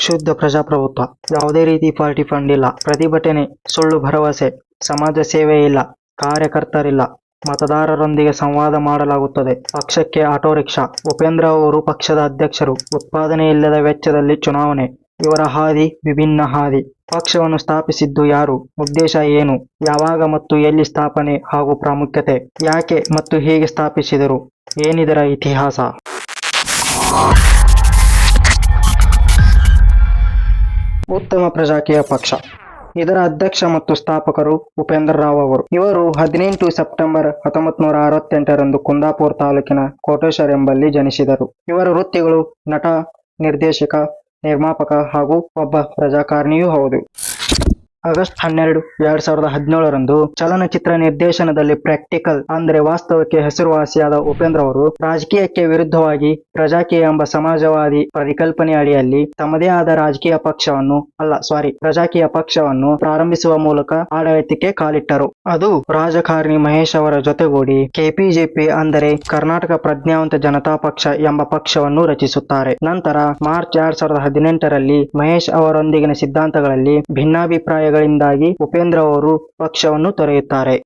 ಶುದ್ಧ ಪ್ರಜಾಪ್ರಭುತ್ವ. ಯಾವುದೇ ರೀತಿ ಪಾರ್ಟಿ ಫಂಡ್ ಇಲ್ಲ. ಪ್ರತಿಭಟನೆ, ಸುಳ್ಳು ಭರವಸೆ, ಸಮಾಜ ಸೇವೆ ಇಲ್ಲ. ಕಾರ್ಯಕರ್ತರಿಲ್ಲ. ಮತದಾರರೊಂದಿಗೆ ಸಂವಾದ ಮಾಡಲಾಗುತ್ತದೆ. ಪಕ್ಷಕ್ಕೆ ಆಟೋ ರಿಕ್ಷಾ. ಉಪೇಂದ್ರ ಅವರು ಪಕ್ಷದ ಅಧ್ಯಕ್ಷರು. ಉತ್ಪಾದನೆ ಇಲ್ಲದ ವೆಚ್ಚದಲ್ಲಿ ಚುನಾವಣೆ. ಇವರ ಹಾದಿ ವಿಭಿನ್ನ ಹಾದಿ. ಪಕ್ಷವನ್ನು ಸ್ಥಾಪಿಸಿದ್ದು ಯಾರು? ಉದ್ದೇಶ ಏನು? ಯಾವಾಗ ಮತ್ತು ಎಲ್ಲಿ ಸ್ಥಾಪನೆ ಹಾಗೂ ಪ್ರಾಮುಖ್ಯತೆ? ಯಾಕೆ ಮತ್ತು ಹೇಗೆ ಸ್ಥಾಪಿಸಿದರು? ಏನಿದರ ಇತಿಹಾಸ? ಉತ್ತಮ ಪ್ರಜಾಕೀಯ ಪಕ್ಷ. ಇದರ ಅಧ್ಯಕ್ಷ ಮತ್ತು ಸ್ಥಾಪಕರು ಉಪೇಂದ್ರ ರಾವ್ ಅವರು. ಇವರು ಹದಿನೆಂಟು ಸೆಪ್ಟೆಂಬರ್ ಹತ್ತೊಂಬತ್ ನೂರ ಅರವತ್ತೆಂಟರಂದು ಕುಂದಾಪುರ ತಾಲೂಕಿನ ಕೋಟೇಶ್ವರ್ ಎಂಬಲ್ಲಿ ಜನಿಸಿದರು. ಇವರ ವೃತ್ತಿಗಳು ನಟ, ನಿರ್ದೇಶಕ, ನಿರ್ಮಾಪಕ ಹಾಗೂ ಒಬ್ಬ ಪ್ರಜಾಕಾರಣಿಯೂ ಹೌದು. ಆಗಸ್ಟ್ ಹನ್ನೆರಡು, ಎರಡ್ ಸಾವಿರದ ಹದಿನೇಳರಂದು ಚಲನಚಿತ್ರ ನಿರ್ದೇಶನದಲ್ಲಿ ಪ್ರಾಕ್ಟಿಕಲ್ ಅಂದ್ರೆ ವಾಸ್ತವಕ್ಕೆ ಹೆಸರುವಾಸಿಯಾದ ಉಪೇಂದ್ರ ಅವರು ರಾಜಕೀಯಕ್ಕೆ ವಿರುದ್ಧವಾಗಿ ಪ್ರಜಾಕೀಯ ಎಂಬ ಸಮಾಜವಾದಿ ಪರಿಕಲ್ಪನೆ ಅಡಿಯಲ್ಲಿ ತಮ್ಮದೇ ಆದ ರಾಜಕೀಯ ಪಕ್ಷವನ್ನು ಅಲ್ಲ ಸಾರಿ ಪ್ರಜಾಕೀಯ ಪಕ್ಷವನ್ನು ಪ್ರಾರಂಭಿಸುವ ಮೂಲಕ ಆಡಳಿತಕ್ಕೆ ಕಾಲಿಟ್ಟರು. ಅದು ರಾಜಕಾರಣಿ ಮಹೇಶ್ ಅವರ ಜೊತೆಗೂಡಿ ಕೆಪಿಜೆಪಿ ಅಂದರೆ ಕರ್ನಾಟಕ ಪ್ರಜ್ಞಾವಂತ ಜನತಾ ಪಕ್ಷ ಎಂಬ ಪಕ್ಷವನ್ನು ರಚಿಸುತ್ತಾರೆ. ನಂತರ ಮಾರ್ಚ್ ಎರಡ್ ಸಾವಿರದ ಹದಿನೆಂಟರಲ್ಲಿ ಮಹೇಶ್ ಅವರೊಂದಿಗಿನ ಸಿದ್ಧಾಂತಗಳಲ್ಲಿ ಭಿನ್ನಾಭಿಪ್ರಾಯಗಳಿಂದಾಗಿ ಉಪೇಂದ್ರ ಅವರು ಪಕ್ಷವನ್ನು ತೊರೆಯುತ್ತಾರೆ.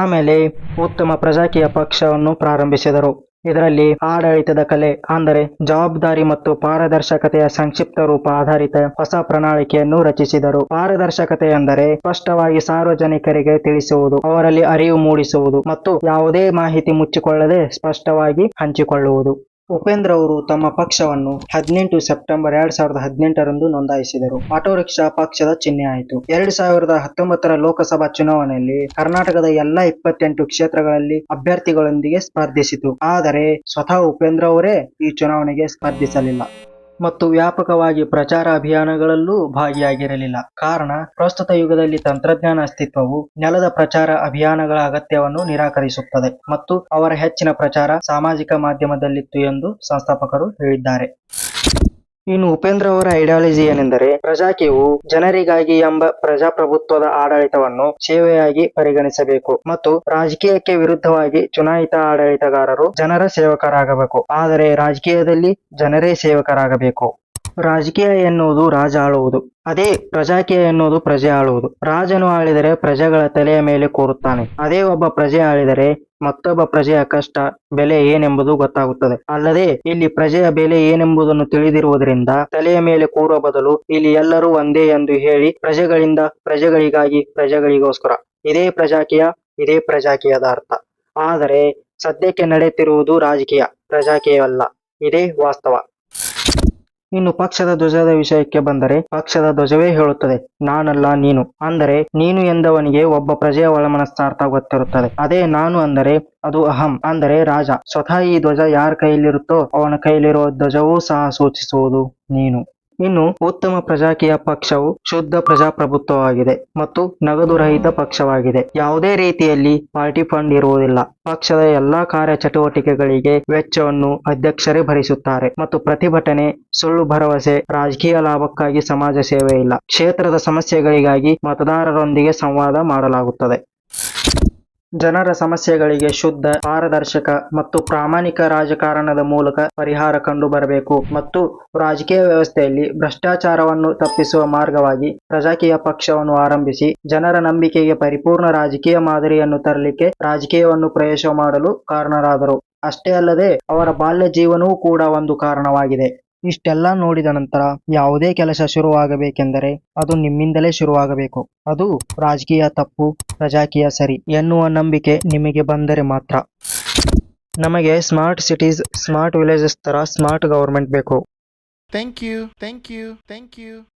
ಆಮೇಲೆ ಉತ್ತಮ ಪ್ರಜಾಕೀಯ ಪಕ್ಷವನ್ನು ಪ್ರಾರಂಭಿಸಿದರು. ಇದರಲ್ಲಿ ಆಡಳಿತದ ಕಲೆ, ಅಂದರೆ ಜವಾಬ್ದಾರಿ ಮತ್ತು ಪಾರದರ್ಶಕತೆಯ ಸಂಕ್ಷಿಪ್ತ ರೂಪ ಆಧಾರಿತ ಹೊಸ ಪ್ರಣಾಳಿಕೆಯನ್ನು ರಚಿಸಿದರು. ಪಾರದರ್ಶಕತೆ ಎಂದರೆ ಸ್ಪಷ್ಟವಾಗಿ ಸಾರ್ವಜನಿಕರಿಗೆ ತಿಳಿಸುವುದು, ಅವರಲ್ಲಿ ಅರಿವು ಮೂಡಿಸುವುದು ಮತ್ತು ಯಾವುದೇ ಮಾಹಿತಿ ಮುಚ್ಚಿಕೊಳ್ಳದೆ ಸ್ಪಷ್ಟವಾಗಿ ಹಂಚಿಕೊಳ್ಳುವುದು. ಉಪೇಂದ್ರ ಅವರು ತಮ್ಮ ಪಕ್ಷವನ್ನು ಹದಿನೆಂಟು ಸೆಪ್ಟೆಂಬರ್ ಎರಡ್ ಸಾವಿರದ ಹದಿನೆಂಟರಂದು ನೋಂದಾಯಿಸಿದರು. ಆಟೋ ರಿಕ್ಷಾ ಪಕ್ಷದ ಚಿಹ್ನೆ ಆಯಿತು. ಎರಡ್ ಸಾವಿರದ ಹತ್ತೊಂಬತ್ತರ ಲೋಕಸಭಾ ಚುನಾವಣೆಯಲ್ಲಿ ಕರ್ನಾಟಕದ ಎಲ್ಲಾ ಇಪ್ಪತ್ತೆಂಟು ಕ್ಷೇತ್ರಗಳಲ್ಲಿ ಅಭ್ಯರ್ಥಿಗಳೊಂದಿಗೆ ಸ್ಪರ್ಧಿಸಿತು. ಆದರೆ ಸ್ವತಃ ಉಪೇಂದ್ರ ಅವರೇ ಈ ಚುನಾವಣೆಗೆ ಸ್ಪರ್ಧಿಸಲಿಲ್ಲ. ಮತ್ತು ವ್ಯಾಪಕವಾಗಿ ಪ್ರಚಾರ ಅಭಿಯಾನಗಳಲ್ಲೂ ಭಾಗಿಯಾಗಿರಲಿಲ್ಲ. ಕಾರಣ, ಪ್ರಸ್ತುತ ಯುಗದಲ್ಲಿ ತಂತ್ರಜ್ಞಾನ ಅಸ್ತಿತ್ವವು ನೆಲದ ಪ್ರಚಾರ ಅಭಿಯಾನಗಳ ಅಗತ್ಯವನ್ನು ನಿರಾಕರಿಸುತ್ತದೆ ಮತ್ತು ಅವರ ಹೆಚ್ಚಿನ ಪ್ರಚಾರ ಸಾಮಾಜಿಕ ಮಾಧ್ಯಮದಲ್ಲಿತ್ತು ಎಂದು ಸಂಸ್ಥಾಪಕರು ಹೇಳಿದ್ದಾರೆ. ಇನ್ನು ಉಪೇಂದ್ರ ಅವರ ಐಡಿಯಾಲಜಿ ಏನೆಂದರೆ ಪ್ರಜಾಕೀಯವು ಜನರಿಗಾಗಿ ಎಂಬ ಪ್ರಜಾಪ್ರಭುತ್ವದ ಆಡಳಿತವನ್ನು ಸೇವೆಯಾಗಿ ಪರಿಗಣಿಸಬೇಕು ಮತ್ತು ರಾಜಕೀಯಕ್ಕೆ ವಿರುದ್ಧವಾಗಿ ಚುನಾಯಿತ ಆಡಳಿತಗಾರರು ಜನರ ಸೇವಕರಾಗಬೇಕು. ಆದರೆ ರಾಜಕೀಯದಲ್ಲಿ ಜನರೇ ಸೇವಕರಾಗಬೇಕು. ರಾಜಕೀಯ ಎನ್ನುವುದು ರಾಜ ಆಳುವುದು. ಅದೇ ಪ್ರಜಾಕೀಯ ಎನ್ನುವುದು ಪ್ರಜೆ ಆಳುವುದು. ರಾಜನು ಆಳಿದರೆ ಪ್ರಜೆಗಳ ತಲೆಯ ಮೇಲೆ ಕೂರುತ್ತಾನೆ. ಅದೇ ಒಬ್ಬ ಪ್ರಜೆ ಆಳಿದರೆ ಮತ್ತೊಬ್ಬ ಪ್ರಜೆಯ ಕಷ್ಟ, ಬೆಲೆ ಏನೆಂಬುದು ಗೊತ್ತಾಗುತ್ತದೆ. ಅಲ್ಲದೆ, ಇಲ್ಲಿ ಪ್ರಜೆಯ ಬೆಲೆ ಏನೆಂಬುದನ್ನು ತಿಳಿದಿರುವುದರಿಂದ, ತಲೆಯ ಮೇಲೆ ಕೂರುವ ಬದಲು ಇಲ್ಲಿ ಎಲ್ಲರೂ ಒಂದೇ ಎಂದು ಹೇಳಿ, ಪ್ರಜೆಗಳಿಂದ ಪ್ರಜೆಗಳಿಗಾಗಿ ಪ್ರಜೆಗಳಿಗೋಸ್ಕರ. ಇದೇ ಪ್ರಜಾಕೀಯ, ಇದೇ ಪ್ರಜಾಕೀಯದ ಅರ್ಥ. ಆದರೆ, ಸದ್ಯಕ್ಕೆ ನಡೆಯುತ್ತಿರುವುದು ರಾಜಕೀಯ, ಪ್ರಜಾಕೀಯವಲ್ಲ. ಇದೇ ವಾಸ್ತವ. ಇನ್ನು ಪಕ್ಷದ ಧ್ವಜದ ವಿಷಯಕ್ಕೆ ಬಂದರೆ ಪಕ್ಷದ ಧ್ವಜವೇ ಹೇಳುತ್ತದೆ. ನಾನಲ್ಲ ನೀನು. ಅಂದರೆ ನೀನು ಎಂದವನಿಗೆ ಒಬ್ಬ ಪ್ರಜೆಯ ಒಳಮನಸ್ಸಾರ್ಥ ಗೊತ್ತಿರುತ್ತದೆ. ಅದೇ ನಾನು ಅಂದರೆ ಅದು ಅಹಂ. ಅಂದರೆ ರಾಜ. ಸ್ವತಃ ಈ ಧ್ವಜ ಯಾರ ಕೈಯಲ್ಲಿರುತ್ತೋ ಅವನ ಕೈಯಲ್ಲಿರುವ ಧ್ವಜವೂ ಸಹ ಸೂಚಿಸುವುದು ನೀನು. ಇನ್ನು ಉತ್ತಮ ಪ್ರಜಾಕೀಯ ಪಕ್ಷವು ಶುದ್ಧ ಪ್ರಜಾಪ್ರಭುತ್ವವಾಗಿದೆ ಮತ್ತು ನಗದು ರಹಿತ ಪಕ್ಷವಾಗಿದೆ. ಯಾವುದೇ ರೀತಿಯಲ್ಲಿ ಪಾರ್ಟಿ ಫಂಡ್ ಇರುವುದಿಲ್ಲ. ಪಕ್ಷದ ಎಲ್ಲಾ ಕಾರ್ಯ ಚಟುವಟಿಕೆಗಳಿಗೆ ವೆಚ್ಚವನ್ನು ಅಧ್ಯಕ್ಷರೇ ಭರಿಸುತ್ತಾರೆ ಮತ್ತು ಪ್ರತಿಭಟನೆ, ಸುಳ್ಳು ಭರವಸೆ, ರಾಜಕೀಯ ಲಾಭಕ್ಕಾಗಿ ಸಮಾಜ ಸೇವೆ ಇಲ್ಲ ಕ್ಷೇತ್ರದ ಸಮಸ್ಯೆಗಳಿಗಾಗಿ ಮತದಾರರೊಂದಿಗೆ ಸಂವಾದ ಮಾಡಲಾಗುತ್ತದೆ. ಜನರ ಸಮಸ್ಯೆಗಳಿಗೆ ಶುದ್ಧ, ಪಾರದರ್ಶಕ ಮತ್ತು ಪ್ರಾಮಾಣಿಕ ರಾಜಕಾರಣದ ಮೂಲಕ ಪರಿಹಾರ ಕಂಡು ಬರಬೇಕು ಮತ್ತು ರಾಜಕೀಯ ವ್ಯವಸ್ಥೆಯಲ್ಲಿ ಭ್ರಷ್ಟಾಚಾರವನ್ನು ತಪ್ಪಿಸುವ ಮಾರ್ಗವಾಗಿ ಪ್ರಜಾಕೀಯ ಪಕ್ಷವನ್ನು ಆರಂಭಿಸಿ, ಜನರ ನಂಬಿಕೆಗೆ ಪರಿಪೂರ್ಣ ರಾಜಕೀಯ ಮಾದರಿಯನ್ನು ತರಲಿಕ್ಕೆ ರಾಜಕೀಯವನ್ನು ಪ್ರವೇಶ ಮಾಡಲು ಕಾರಣರಾದರು. ಅಷ್ಟೇ ಅಲ್ಲದೆ, ಅವರ ಬಾಲ್ಯ ಜೀವನವೂ ಕೂಡ ಒಂದು ಕಾರಣವಾಗಿದೆ. ಇಷ್ಟೆಲ್ಲ ನೋಡಿದ ನಂತರ ಯಾವುದೇ ಕೆಲಸ ಶುರುವಾಗಬೇಕೆಂದರೆ ಅದು ನಿಮ್ಮಿಂದಲೇ ಶುರುವಾಗಬೇಕು. ಅದು ರಾಜಕೀಯ ತಪ್ಪು ಪ್ರಜಾಕೀಯ ಸರಿ ಎನ್ನುವ ನಂಬಿಕೆ ನಿಮಗೆ ಬಂದರೆ ಮಾತ್ರ. ನಮಗೆ ಸ್ಮಾರ್ಟ್ ಸಿಟೀಸ್, ಸ್ಮಾರ್ಟ್ ವಿಲೇಜಸ್ ತರ ಸ್ಮಾರ್ಟ್ ಗವರ್ಮೆಂಟ್ ಬೇಕು. Thank you thank you, thank you.